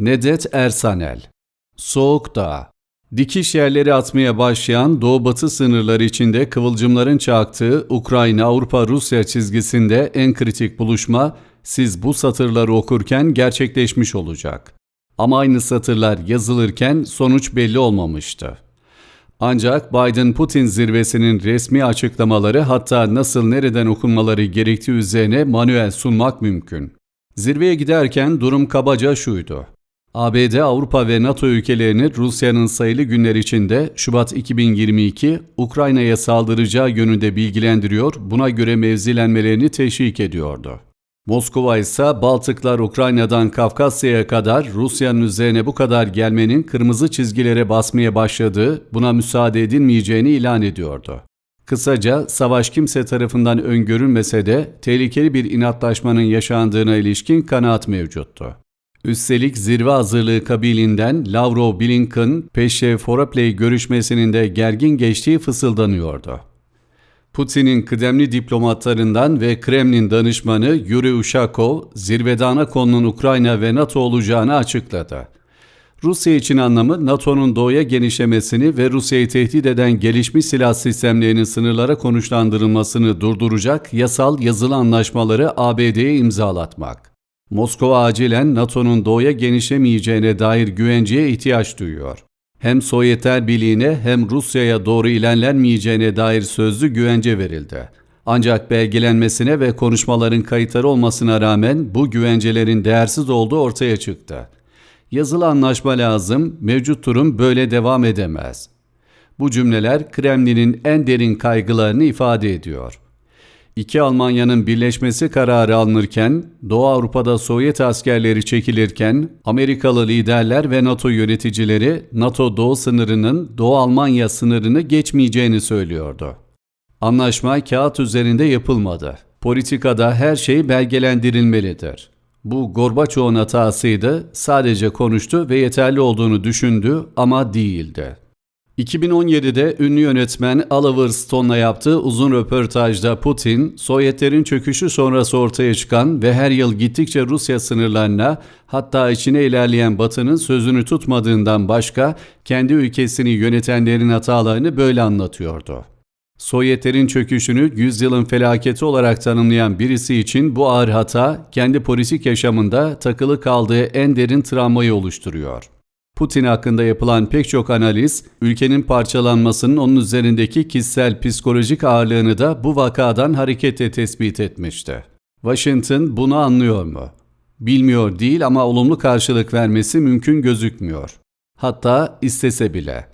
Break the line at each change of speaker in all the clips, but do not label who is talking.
Nedet Ersanel Soğuk Dağ Dikiş yerleri atmaya başlayan doğu-batı sınırları içinde kıvılcımların çaktığı Ukrayna-Avrupa-Rusya çizgisinde en kritik buluşma siz bu satırları okurken gerçekleşmiş olacak. Ama aynı satırlar yazılırken sonuç belli olmamıştı. Ancak Biden-Putin zirvesinin resmi açıklamaları hatta nasıl nereden okunmaları gerektiği üzerine manuel sunmak mümkün. Zirveye giderken durum kabaca şuydu. ABD, Avrupa ve NATO ülkelerini Rusya'nın sayılı günler içinde Şubat 2022 Ukrayna'ya saldıracağı yönünde bilgilendiriyor, buna göre mevzilenmelerini teşvik ediyordu. Moskova ise Baltıklar Ukrayna'dan Kafkasya'ya kadar Rusya'nın üzerine bu kadar gelmenin kırmızı çizgilere basmaya başladığı, buna müsaade edilmeyeceğini ilan ediyordu. Kısaca savaş kimse tarafından öngörülmese de tehlikeli bir inatlaşmanın yaşandığına ilişkin kanaat mevcuttu. Üstelik zirve hazırlığı kabilinden Lavrov Blinken peşe Foraplay görüşmesinin de gergin geçtiği fısıldanıyordu. Putin'in kıdemli diplomatlarından ve Kremlin danışmanı Yuri Ushakov, zirvede ana konunun Ukrayna ve NATO olacağını açıkladı. Rusya için anlamı NATO'nun doğuya genişlemesini ve Rusya'yı tehdit eden gelişmiş silah sistemlerinin sınırlara konuşlandırılmasını durduracak yasal yazılı anlaşmaları ABD'ye imzalatmak. Moskova acilen NATO'nun doğuya genişlemeyeceğine dair güvenceye ihtiyaç duyuyor. Hem Sovyetler Birliği'ne hem Rusya'ya doğru ilerlenmeyeceğine dair sözlü güvence verildi. Ancak belgelenmesine ve konuşmaların kayıtları olmasına rağmen bu güvencelerin değersiz olduğu ortaya çıktı. Yazılı anlaşma lazım, mevcut durum böyle devam edemez. Bu cümleler Kremlin'in en derin kaygılarını ifade ediyor. İki Almanya'nın birleşmesi kararı alınırken, Doğu Avrupa'da Sovyet askerleri çekilirken, Amerikalı liderler ve NATO yöneticileri NATO Doğu sınırının Doğu Almanya sınırını geçmeyeceğini söylüyordu. Anlaşma kağıt üzerinde yapılmadı. Politikada her şey belgelendirilmelidir. Bu Gorbaçov'un hatasıydı, sadece konuştu ve yeterli olduğunu düşündü ama değildi. 2017'de ünlü yönetmen Oliver Stone'la yaptığı uzun röportajda Putin, Sovyetlerin çöküşü sonrası ortaya çıkan ve her yıl gittikçe Rusya sınırlarına hatta içine ilerleyen Batı'nın sözünü tutmadığından başka kendi ülkesini yönetenlerin hatalarını böyle anlatıyordu. Sovyetlerin çöküşünü yüzyılın felaketi olarak tanımlayan birisi için bu ağır hata kendi politik yaşamında takılı kaldığı en derin travmayı oluşturuyor. Putin hakkında yapılan pek çok analiz, ülkenin parçalanmasının onun üzerindeki kişisel psikolojik ağırlığını da bu vakadan hareketle tespit etmişti. Washington bunu anlıyor mu? Bilmiyor değil ama olumlu karşılık vermesi mümkün gözükmüyor. Hatta istese bile.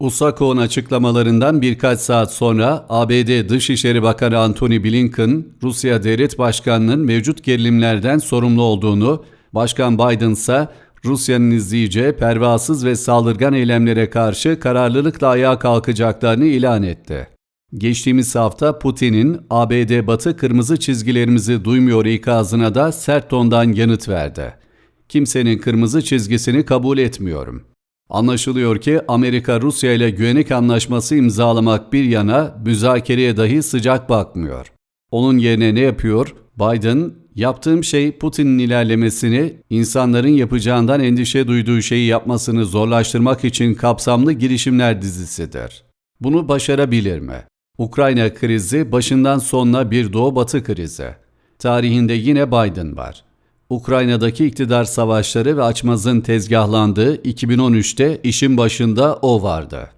Usakov'un açıklamalarından birkaç saat sonra ABD Dışişleri Bakanı Antony Blinken, Rusya Devlet Başkanı'nın mevcut gerilimlerden sorumlu olduğunu, Başkan Biden ise Rusya'nın izleyeceği pervasız ve saldırgan eylemlere karşı kararlılıkla ayağa kalkacaklarını ilan etti. Geçtiğimiz hafta Putin'in ABD Batı kırmızı çizgilerimizi duymuyor ikazına da sert tondan yanıt verdi. Kimsenin kırmızı çizgisini kabul etmiyorum. Anlaşılıyor ki Amerika Rusya ile güvenlik anlaşması imzalamak bir yana müzakereye dahi sıcak bakmıyor. Onun yerine ne yapıyor? Biden Yaptığım şey Putin'in ilerlemesini, insanların yapacağından endişe duyduğu şeyi yapmasını zorlaştırmak için kapsamlı girişimler dizisidir. Bunu başarabilir mi? Ukrayna krizi başından sonuna bir Doğu-Batı krizi. Tarihinde yine Biden var. Ukrayna'daki iktidar savaşları ve açmazın tezgahlandığı 2013'te işin başında o vardı.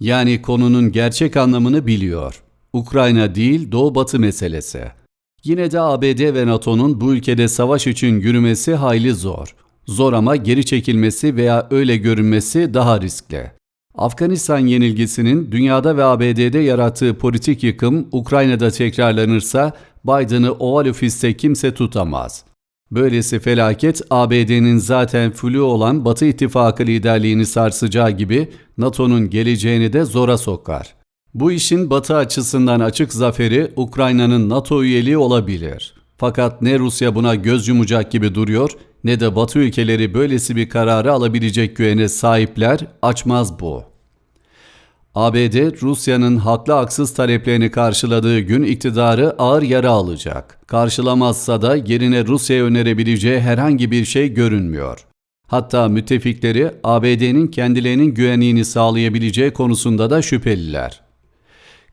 Yani konunun gerçek anlamını biliyor. Ukrayna değil Doğu-Batı meselesi. Yine de ABD ve NATO'nun bu ülkede savaş için yürümesi hayli zor. Zor ama geri çekilmesi veya öyle görünmesi daha riskli. Afganistan yenilgisinin dünyada ve ABD'de yarattığı politik yıkım Ukrayna'da tekrarlanırsa Biden'ı Oval Ofis'te kimse tutamaz. Böylesi felaket ABD'nin zaten flu olan Batı İttifakı liderliğini sarsacağı gibi NATO'nun geleceğini de zora sokar. Bu işin Batı açısından açık zaferi Ukrayna'nın NATO üyeliği olabilir. Fakat ne Rusya buna göz yumacak gibi duruyor ne de Batı ülkeleri böylesi bir kararı alabilecek güvene sahipler açmaz bu. ABD, Rusya'nın haklı haksız taleplerini karşıladığı gün iktidarı ağır yara alacak. Karşılamazsa da yerine Rusya'ya önerebileceği herhangi bir şey görünmüyor. Hatta müttefikleri ABD'nin kendilerinin güvenliğini sağlayabileceği konusunda da şüpheliler.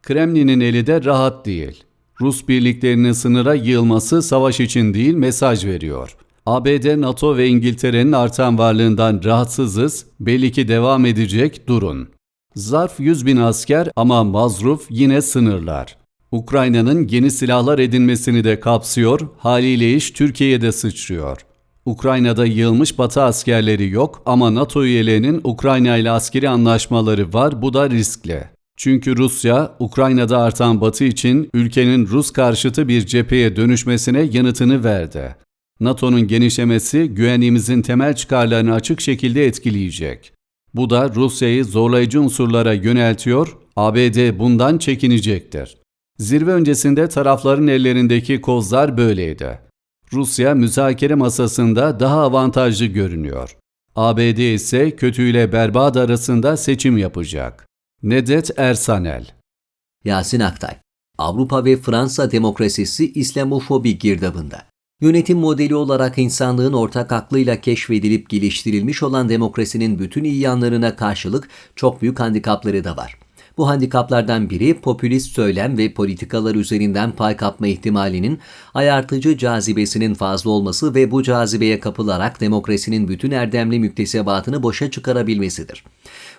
Kremlin'in eli de rahat değil. Rus birliklerinin sınıra yığılması savaş için değil mesaj veriyor. ABD, NATO ve İngiltere'nin artan varlığından rahatsızız, belli ki devam edecek durun. Zarf 100 bin asker ama mazruf yine sınırlar. Ukrayna'nın yeni silahlar edinmesini de kapsıyor, haliyle iş Türkiye'ye de sıçrıyor. Ukrayna'da yığılmış Batı askerleri yok ama NATO üyelerinin Ukrayna ile askeri anlaşmaları var, bu da riskli. Çünkü Rusya, Ukrayna'da artan Batı için ülkenin Rus karşıtı bir cepheye dönüşmesine yanıtını verdi. NATO'nun genişlemesi güvenliğimizin temel çıkarlarını açık şekilde etkileyecek. Bu da Rusya'yı zorlayıcı unsurlara yöneltiyor, ABD bundan çekinecektir. Zirve öncesinde tarafların ellerindeki kozlar böyleydi. Rusya müzakere masasında daha avantajlı görünüyor. ABD ise kötüyle berbat arasında seçim yapacak. Nedet Ersanel
Yasin Aktay Avrupa ve Fransa demokrasisi İslamofobi girdabında. Yönetim modeli olarak insanlığın ortak aklıyla keşfedilip geliştirilmiş olan demokrasinin bütün iyi yanlarına karşılık çok büyük handikapları da var. Bu handikaplardan biri popülist söylem ve politikalar üzerinden pay kapma ihtimalinin ayartıcı cazibesinin fazla olması ve bu cazibeye kapılarak demokrasinin bütün erdemli müktesebatını boşa çıkarabilmesidir.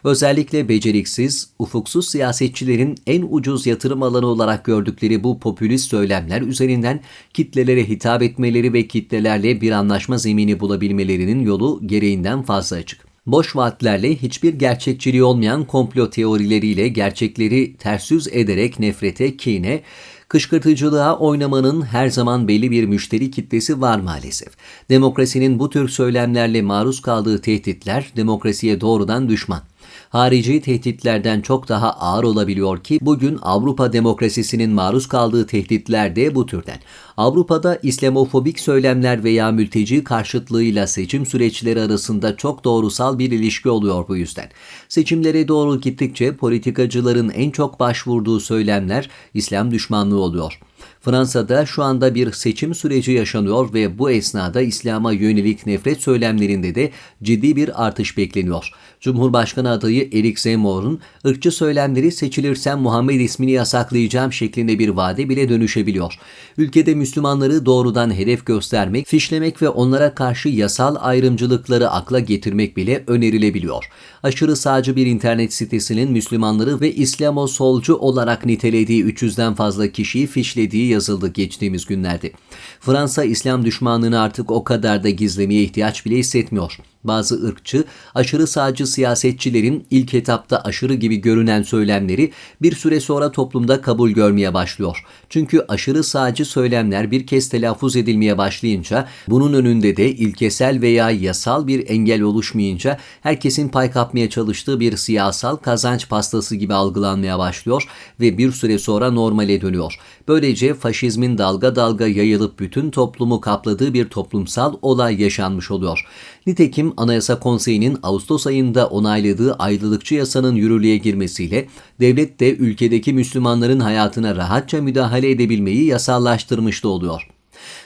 Özellikle beceriksiz, ufuksuz siyasetçilerin en ucuz yatırım alanı olarak gördükleri bu popülist söylemler üzerinden kitlelere hitap etmeleri ve kitlelerle bir anlaşma zemini bulabilmelerinin yolu gereğinden fazla açık. Boş vaatlerle hiçbir gerçekçiliği olmayan komplo teorileriyle gerçekleri ters yüz ederek nefrete, kine, kışkırtıcılığa oynamanın her zaman belli bir müşteri kitlesi var maalesef. Demokrasinin bu tür söylemlerle maruz kaldığı tehditler demokrasiye doğrudan düşman harici tehditlerden çok daha ağır olabiliyor ki bugün Avrupa demokrasisinin maruz kaldığı tehditler de bu türden. Avrupa'da İslamofobik söylemler veya mülteci karşıtlığıyla seçim süreçleri arasında çok doğrusal bir ilişki oluyor bu yüzden. Seçimlere doğru gittikçe politikacıların en çok başvurduğu söylemler İslam düşmanlığı oluyor. Fransa'da şu anda bir seçim süreci yaşanıyor ve bu esnada İslam'a yönelik nefret söylemlerinde de ciddi bir artış bekleniyor. Cumhurbaşkanı adayı Eric Zemmour'un ırkçı söylemleri seçilirsem Muhammed ismini yasaklayacağım şeklinde bir vade bile dönüşebiliyor. Ülkede Müslümanları doğrudan hedef göstermek, fişlemek ve onlara karşı yasal ayrımcılıkları akla getirmek bile önerilebiliyor. Aşırı sağcı bir internet sitesinin Müslümanları ve İslamo solcu olarak nitelediği 300'den fazla kişiyi fişlediği yazıldı geçtiğimiz günlerde. Fransa İslam düşmanlığını artık o kadar da gizlemeye ihtiyaç bile hissetmiyor. Bazı ırkçı, aşırı sağcı siyasetçilerin ilk etapta aşırı gibi görünen söylemleri bir süre sonra toplumda kabul görmeye başlıyor. Çünkü aşırı sağcı söylemler bir kez telaffuz edilmeye başlayınca bunun önünde de ilkesel veya yasal bir engel oluşmayınca herkesin pay kapmaya çalıştığı bir siyasal kazanç pastası gibi algılanmaya başlıyor ve bir süre sonra normale dönüyor. Böylece faşizmin dalga dalga yayılıp bütün toplumu kapladığı bir toplumsal olay yaşanmış oluyor. Nitekim Anayasa Konseyi'nin Ağustos ayında onayladığı ayrılıkçı yasanın yürürlüğe girmesiyle devlet de ülkedeki Müslümanların hayatına rahatça müdahale edebilmeyi yasallaştırmış da oluyor.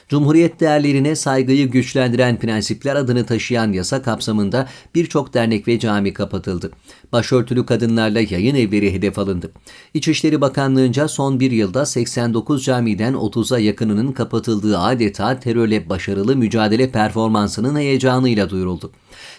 Cumhuriyet değerlerine saygıyı güçlendiren prensipler adını taşıyan yasa kapsamında birçok dernek ve cami kapatıldı. Başörtülü kadınlarla yayın evleri hedef alındı. İçişleri Bakanlığı'nca son bir yılda 89 camiden 30'a yakınının kapatıldığı adeta terörle başarılı mücadele performansının heyecanıyla duyuruldu.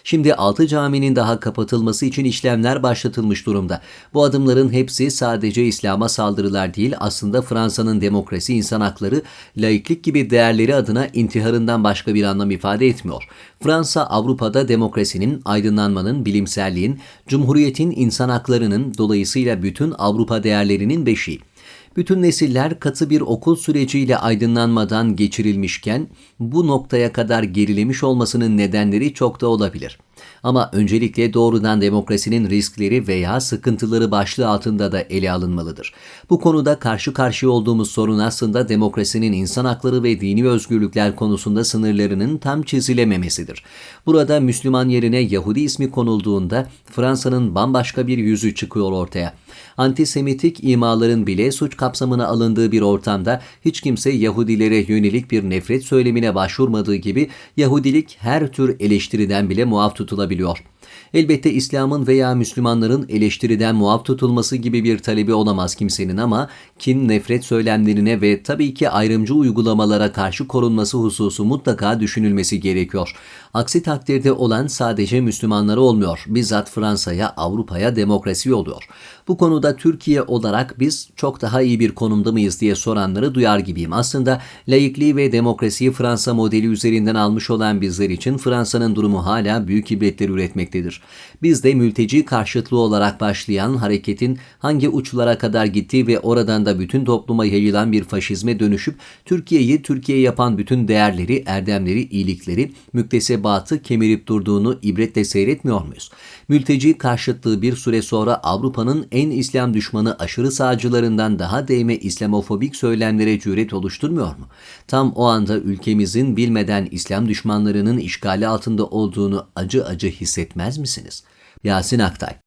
Şimdi 6 caminin daha kapatılması için işlemler başlatılmış durumda. Bu adımların hepsi sadece İslam'a saldırılar değil aslında Fransa'nın demokrasi, insan hakları, laiklik gibi değerleri adına intiharından başka bir anlam ifade etmiyor. Fransa Avrupa'da demokrasinin, aydınlanmanın, bilimselliğin, cumhuriyetin, insan haklarının dolayısıyla bütün Avrupa değerlerinin beşiği. Bütün nesiller katı bir okul süreciyle aydınlanmadan geçirilmişken bu noktaya kadar gerilemiş olmasının nedenleri çok da olabilir. Ama öncelikle doğrudan demokrasinin riskleri veya sıkıntıları başlığı altında da ele alınmalıdır. Bu konuda karşı karşıya olduğumuz sorun aslında demokrasinin insan hakları ve dini özgürlükler konusunda sınırlarının tam çizilememesidir. Burada Müslüman yerine Yahudi ismi konulduğunda Fransa'nın bambaşka bir yüzü çıkıyor ortaya. Antisemitik imaların bile suç kapsamına alındığı bir ortamda hiç kimse Yahudilere yönelik bir nefret söylemine başvurmadığı gibi Yahudilik her tür eleştiriden bile muaf tutulabiliyor. Elbette İslam'ın veya Müslümanların eleştiriden muaf tutulması gibi bir talebi olamaz kimsenin ama kin, nefret söylemlerine ve tabii ki ayrımcı uygulamalara karşı korunması hususu mutlaka düşünülmesi gerekiyor. Aksi takdirde olan sadece Müslümanlara olmuyor. Bizzat Fransa'ya, Avrupa'ya demokrasi yolluyor. Bu konuda Türkiye olarak biz çok daha iyi bir konumda mıyız diye soranları duyar gibiyim. Aslında laikliği ve demokrasiyi Fransa modeli üzerinden almış olan bizler için Fransa'nın durumu hala büyük ibretler üretmektedir. Biz de mülteci karşıtlığı olarak başlayan hareketin hangi uçlara kadar gittiği ve oradan da bütün topluma yayılan bir faşizme dönüşüp Türkiye'yi Türkiye yapan bütün değerleri, erdemleri, iyilikleri, müktesebatı kemirip durduğunu ibretle seyretmiyor muyuz? Mülteci karşıtlığı bir süre sonra Avrupa'nın en İslam düşmanı aşırı sağcılarından daha değme İslamofobik söylemlere cüret oluşturmuyor mu? Tam o anda ülkemizin bilmeden İslam düşmanlarının işgali altında olduğunu acı acı hissetmez misiniz? Yasin Aktay